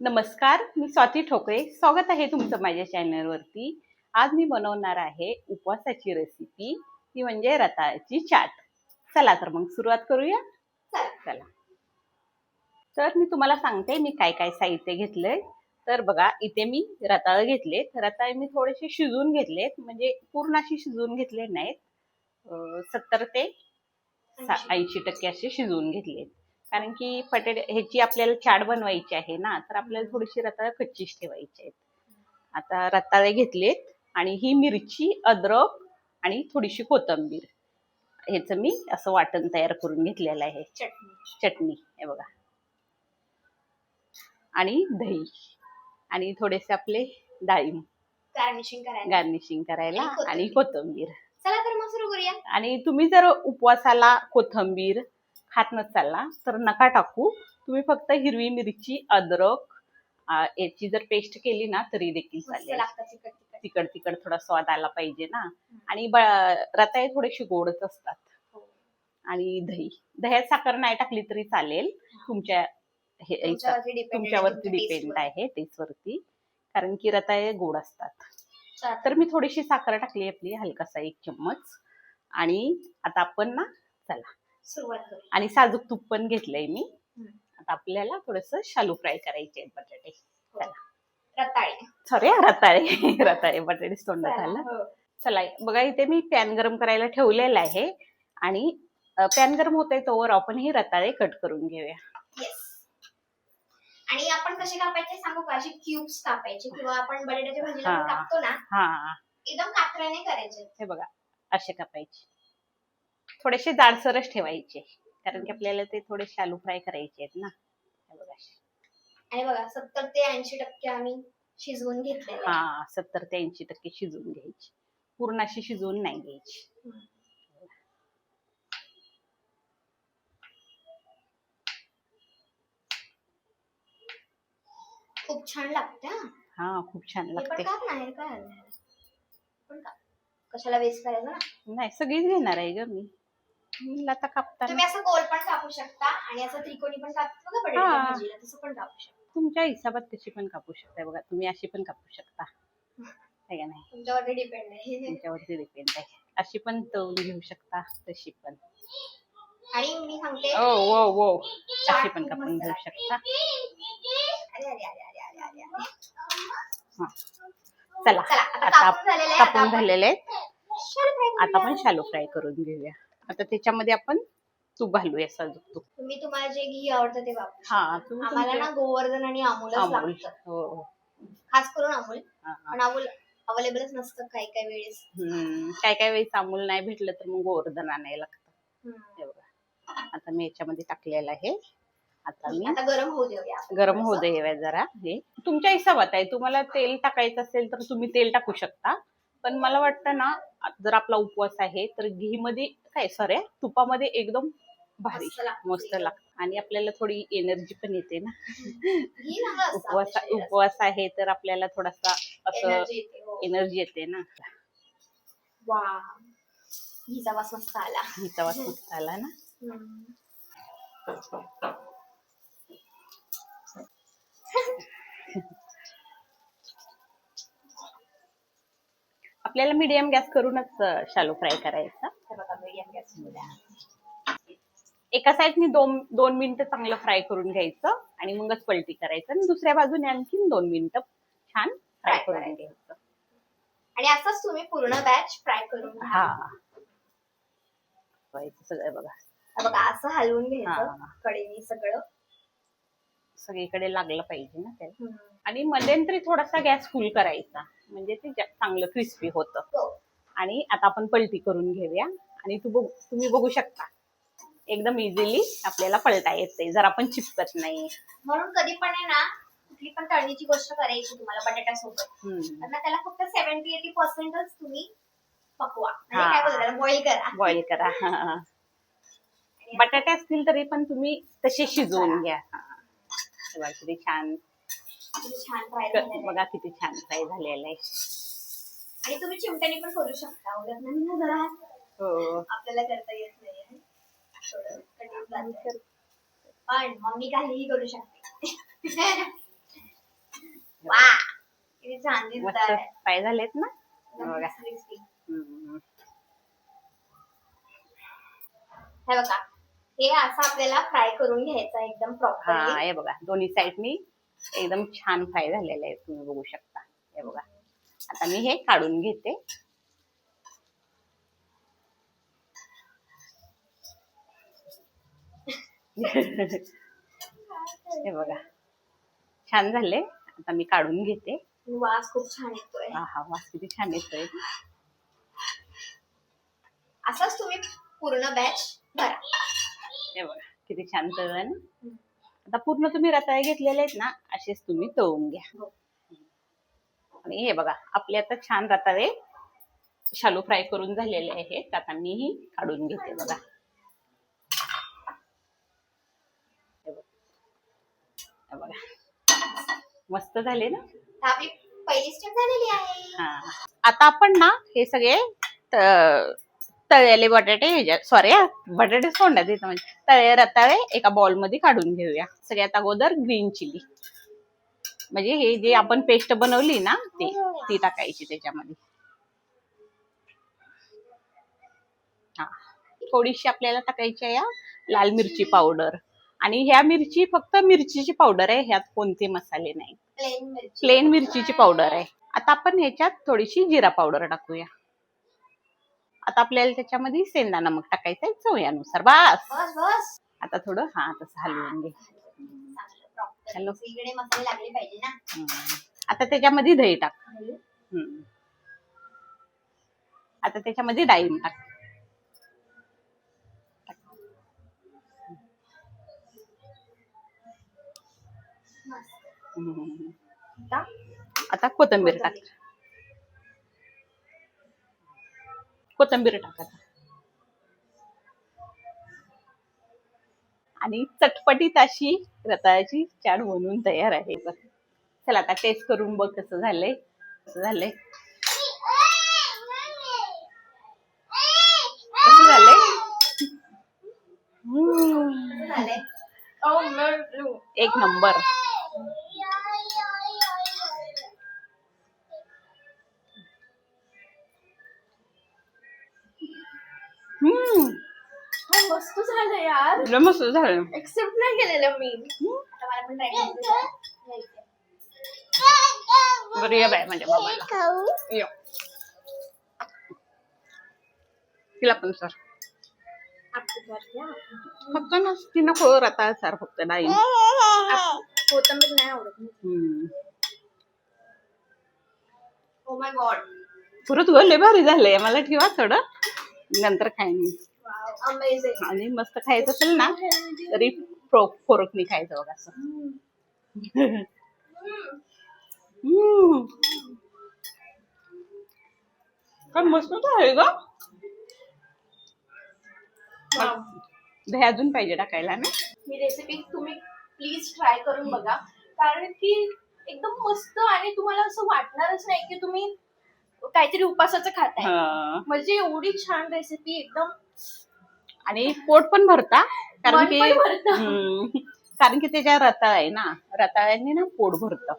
नमस्कार मी स्वाती ठोकरे स्वागत आहे तुमचं माझ्या चॅनलवरती आज मी बनवणार आहे उपवासाची रेसिपी ती म्हणजे रताळ्याची चाट. चला तर मग सुरुवात करूया. चला. तर मी तुम्हाला सांगते मी काय काय साहित्य घेतलंय. तर बघा इथे मी रताळ घेतलेत रताळे मी थोडेसे शिजवून घेतलेत. म्हणजे पूर्ण अशी शिजवून घेतले नाहीत. सत्तर ते ऐंशी टक्के असे शिजवून घेतलेत. कारण की पटेट ह्याची आपल्याला चाट बनवायची आहे ना तर आपल्याला थोडीशी रताळ कच्चीच ठेवायची आहेत. आता रताळे घेतलेत आणि ही मिरची अद्रक आणि थोडीशी कोथिंबीर. ह्याचं मी असं वाटण तयार करून घेतलेलं आहे. चटणी. चटणी हे बघा. आणि दही. आणि थोडेसे आपले डाळिंब. गार्निशिंग करायला. गार्निशिंग करायला आणि कोथिंबीर. आणि कोथिंबीर. चला तर मग सुरू करूया. आणि तुम्ही जर उपवासाला कोथंबीर खात नसाल ना तर नका टाकू. तुम्ही फक्त हिरवी मिरची अद्रक याची जर पेस्ट केली ना तरी देखील चालेल. तिकड तिकड थोडा स्वाद आला पाहिजे ना. आणि रताळे थोडेसे गोडच असतात. हो. आणि दही. दह्यात साखर नाही टाकली तरी चालेल. तुमच्या तुमच्यावरती डिपेंड. आहे टेस्ट वरती. कारण की रताळे गोड असतात. तर मी थोडीशी साखर टाकली आपली हलकासा एक चम्मच. आणि आता आपण ना चला. सुरुवात आणि साजूक तूप पण घेतलंय मी. आता आपल्याला थोडस शालू फ्राय करायचे बटाटे. चला. रताळे. सॉरी रताळे. रताळे बटाटे तोंडात आलं हो. चला बघा इथे मी पॅन गरम करायला ठेवलेलं आहे. आणि पॅन गरम होत आहे तोवर आपण ही रताळे कट करून घेऊया. आणि आपण कसे कापायचे सांगू का? असे क्यूब्स कापायचे किंवा आपण बटाट्याच्या भाजीला हा. कापतो ना हा. एकदम कात्र्याने करायचे. हे बघा असे कापायचे. थोडेसे जाडसरच ठेवायचे कारण की आपल्याला ते थोडे शालू फ्राय करायचे आहेत ना बघा. आणि बघा सत्तर ते ऐंशी टक्के आम्ही शिजवून घेतलेले आहे. हा सत्तर ते ऐंशी टक्के शिजवून घ्यायची पूर्ण अशी शिजवून नाही घ्यायची. खूप छान लागते हा खूप छान लागते नाही काय. कशाला वेस्ट करायचं ना नाही सगळीच घेणार आहे ग मी कापताना. तुम्ही असं गोल पण कापू शकता आणि असं त्रिकोणी पण कापतो बघा बटाट्याच्या हा. भाजीला तसं पण कापू शकता. तुमच्या हिसाबात कशी पण कापू शकता बघा तुम्ही अशी पण कापू शकता. आहे का नाही? तुमच्यावरती डिपेंड आहे. तुमच्यावरती डिपेंड आहे. अशी पण तळून घेऊ शकता तशी पण. आणि मी सांगते. ओ वो वो अशी चाट पण कापून घेऊ. शकता. अरे अरे अरे अरे अरे अरे अरे. हा. चला चला, आता आता कापून झालेले आहे, कापून आता आपण- झालेले आहेत. आता करूया. आपण शालो फ्राय करून घेऊया. आता त्याच्यामध्ये आपण तूप घालूया साजूक तूप तुम्ही तुम्हाला जे घी आवडतं ते वापरू हा आम्हाला ना गोवर्धन आणि अमूल लागतं. हो हो. खास करून अमूल. हा, हा. पण अमूल अवेलेबलच नसतं काही काही वेळेस. हम्म. काय काय वेळेस अमूल नाही भेटलं तर मग गोवर्धन आणायला लागतं. हम्म. हे बघा. आता मी याच्यामध्ये टाकलेलं आहे. आता मी आता गरम होऊ देऊया गरम होऊ दे जरा. हे तुमच्या हिसाबात आहे. तुम्हाला तेल टाकायचं असेल तर तुम्ही तेल टाकू शकता. पण मला वाटतं ना जर आपला उपवास आहे तर घी मध्ये काय सॉरी तुपामध्ये एकदम भारी मस्त लागतं. आणि आपल्याला थोडी एनर्जी पण येते ना. उपवास. उपवास आहे तर आपल्याला थोडासा असं येते, हो. एनर्जी येते ना. वास मस्त आला. हिचा वास मस्त आला ना. आपल्याला मीडियम गॅस करूनच शालो फ्राय करायचा. एका साईडने दोन दोन मिनिटं चांगलं फ्राय करून घ्यायचं आणि मगच पलटी करायचं आणि दुसऱ्या बाजूने आणखीन दोन मिनिटं छान फ्राय करून. घ्यायचं आणि असंच तुम्ही पूर्ण बॅच फ्राय करून. हा सगळं बघा बघा असं हलवून घ्यायचं. कडेने सगळं सगळीकडे लागलं पाहिजे ना त्याला हम्म. आणि मध्यंतरी थोडासा गॅस फुल करायचा म्हणजे ते चांगलं क्रिस्पी होतं. आणि आता आपण पलटी करून घेऊया. आणि तू बघ- तुम्ही बघू शकता. एकदम इझिली आपल्याला पलटा येते जर आपण चिपकत नाही. म्हणून कधी पण आहे ना कुठली पण तळणीची गोष्ट करायची तुम्हाला. तर ना त्याला फक्त सेव्हन्टी एटी पर्सेंटच तुम्ही पकवा. म्हणजे. काय बोलतात? बॉईल करा. बॉईल करा. बटाटे असतील तरी पण तुम्ही तसे शिजवून घ्या. किती छान छान फ्राय बघा किती छान फ्राय झालेलं आहे. आणि तुम्ही चिमट्याने पण करू शकता. उलट नाही ना जरा? हो. आपल्याला करता येत नाही थोडं कठीण जातं. पण मम्मी काहीही करू शकते. वा! किती छान मस्त दिसत आहे फ्राय झालेत ना? बघा. हम्म. हे बघा. हे असं आपल्याला फ्राय करून घ्यायचं एकदम हा प्रॉपरली हे बघा. दोन्ही साईडनी एकदम छान फ्राय झालेले आहे तुम्ही बघू शकता. हे बघा. आता मी हे काढून घेते. हे बघा. छान झाले. आता मी काढून घेते. वास खूप छान येतोय. हा हा वास किती छान येतोय. असंच तुम्ही पूर्ण बॅच भरा. हे बघा किती छान तळलं ना आता पूर्ण तुम्ही रताळे घेतलेले आहेत ना असेच तुम्ही तळून घ्या. आणि हे बघा आपले आता छान रताळे शालू फ्राय करून झालेले आहेत. आता मी ही काढून घेते बघा. बघा. मस्त झाले ना? तर आपली पहिली स्टेप झालेली आहे. हा. आता आपण ना हे सगळे तळलेले बटाटे ह्याच्यात सॉरी बटाटे सोडण्यात येतं म्हणजे. तळे रताळे एका बॉलमध्ये काढून घेऊया. सगळ्यात अगोदर ग्रीन चिली म्हणजे हे जे आपण पेस्ट बनवली ना ते ती टाकायची त्याच्यामध्ये. हा. थोडीशी आपल्याला टाकायची आहे या लाल मिरची पावडर आणि ह्या मिरची फक्त मिरचीची पावडर आहे ह्यात कोणते मसाले नाही प्लेन मिरची. प्लेन मिरचीची पावडर आहे. आता आपण ह्याच्यात थोडीशी जिरा पावडर टाकूया. आता आपल्याला त्याच्यामध्ये सेंदा नमक टाकायचं आहे चवयानुसार. बस. बस बस. आता थोडं हा तसं हलवून घे. हॅलो. सगळीकडे मसाले लागले पाहिजे ना. हम्म. आता त्याच्यामध्ये दही टाक. हम्म. आता त्याच्यामध्ये डाळिंब टाक. हम्म. आता? कोथिंबीर टाक. कोथिंबीर टाक आता आणि चटपटीत अशी रताळ्याची चाट बनवून तयार आहे. बघ. चला आता टेस्ट करून बघ कसं झालंय. कसं झालंय? कसं झालंय. एक नंबर. मस्त झालं यार. लय मस्त झालं. एक्सेप्ट नाही केलेलं मी. आता मला पण ट्राय बरं ये बाय माझ्या बाबाला. ये. तिला पण सर. फक्त ना ती नको रताळ सर फक्त नाही. कोथंबीर नाही आवडत ओ माय गॉड परत लय भारी झालंय. मला ठेवा थोडं. नंतर खाईन आणि मस्त खायचं असेल ना तरी फ्रो फोरकनी खायचं बघ असं. काय मस्त आहे ग. दही अजून पाहिजे टाकायला ना? ही रेसिपी तुम्ही प्लीज ट्राय करून बघा. कारण की एकदम मस्त आणि तुम्हाला असं वाटणारच नाही की तुम्ही काहीतरी उपासाचं खाताय. हा. म्हणजे एवढी छान रेसिपी एकदम आणि पोट पण भरता कारण की. हम्म. कारण की त्याच्या रताळ आहे ना रताळ्यांनी ना पोट भरतं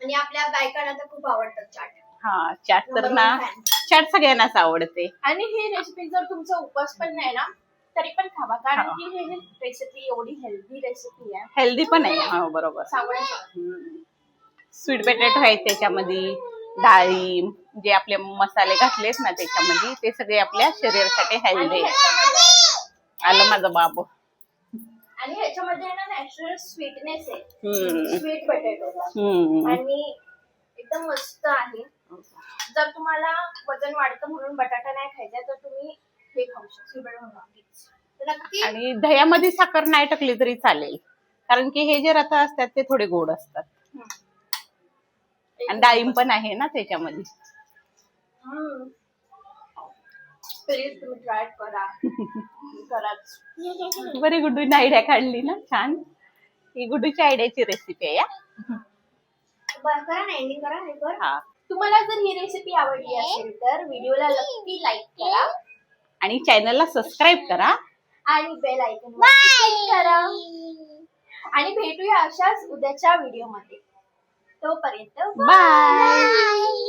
आणि आपल्या बायकांना तर खूप आवडतात चाट हा चाट तर ना. चाट सगळ्यांनाच आवडते आणि ही रेसिपी जर तुमचा उपास पण नाही ना तरी पण खावा कारण. की ही रेसिपी एवढी हेल्दी रेसिपी आहे हेल्दी पण आहे हा बरोबर सांगण्यासाठी स्वीट बटाटो आहेत त्याच्यामध्ये डाळिंब जे आपले मसाले घातलेत ना त्याच्यामध्ये ते सगळे आपल्या शरीरासाठी हेल्दी ह्याच्यामध्ये आलं माझं बाबू. आणि ह्याच्यामध्ये ना नॅचरल स्वीटनेस आहे. स्वीट बटाटो. आणि एकदम मस्त आहे. जर तुम्हाला वजन वाढतं म्हणून बटाटा नाही खायचा तर तुम्ही हे खाऊ शकता. आणि दह्यामध्ये साखर नाही टाकली तरी चालेल. कारण की हे जे रथा असतात ते थोडे गोड असतात. आणि डाळिंब पण आहे ना त्याच्यामध्ये. प्लीज तुम्ही ट्राय करा. कराच बरी गुड्डूने आयडिया काढली ना? छान. ही गुड्डूची आयडियाची रेसिपी आहे या. बरं करा ना एंडिंग करा हे कर. हा. तुम्हाला जर ही रेसिपी आवडली असेल तर व्हिडिओला नक्की लाईक करा. आणि चॅनलला सबस्क्राईब करा. आणि बेल आयकॉन क्लिक करा. आणि भेटूया अशाच उद्याच्या व्हिडिओमध्ये. तोपर्यंत बाय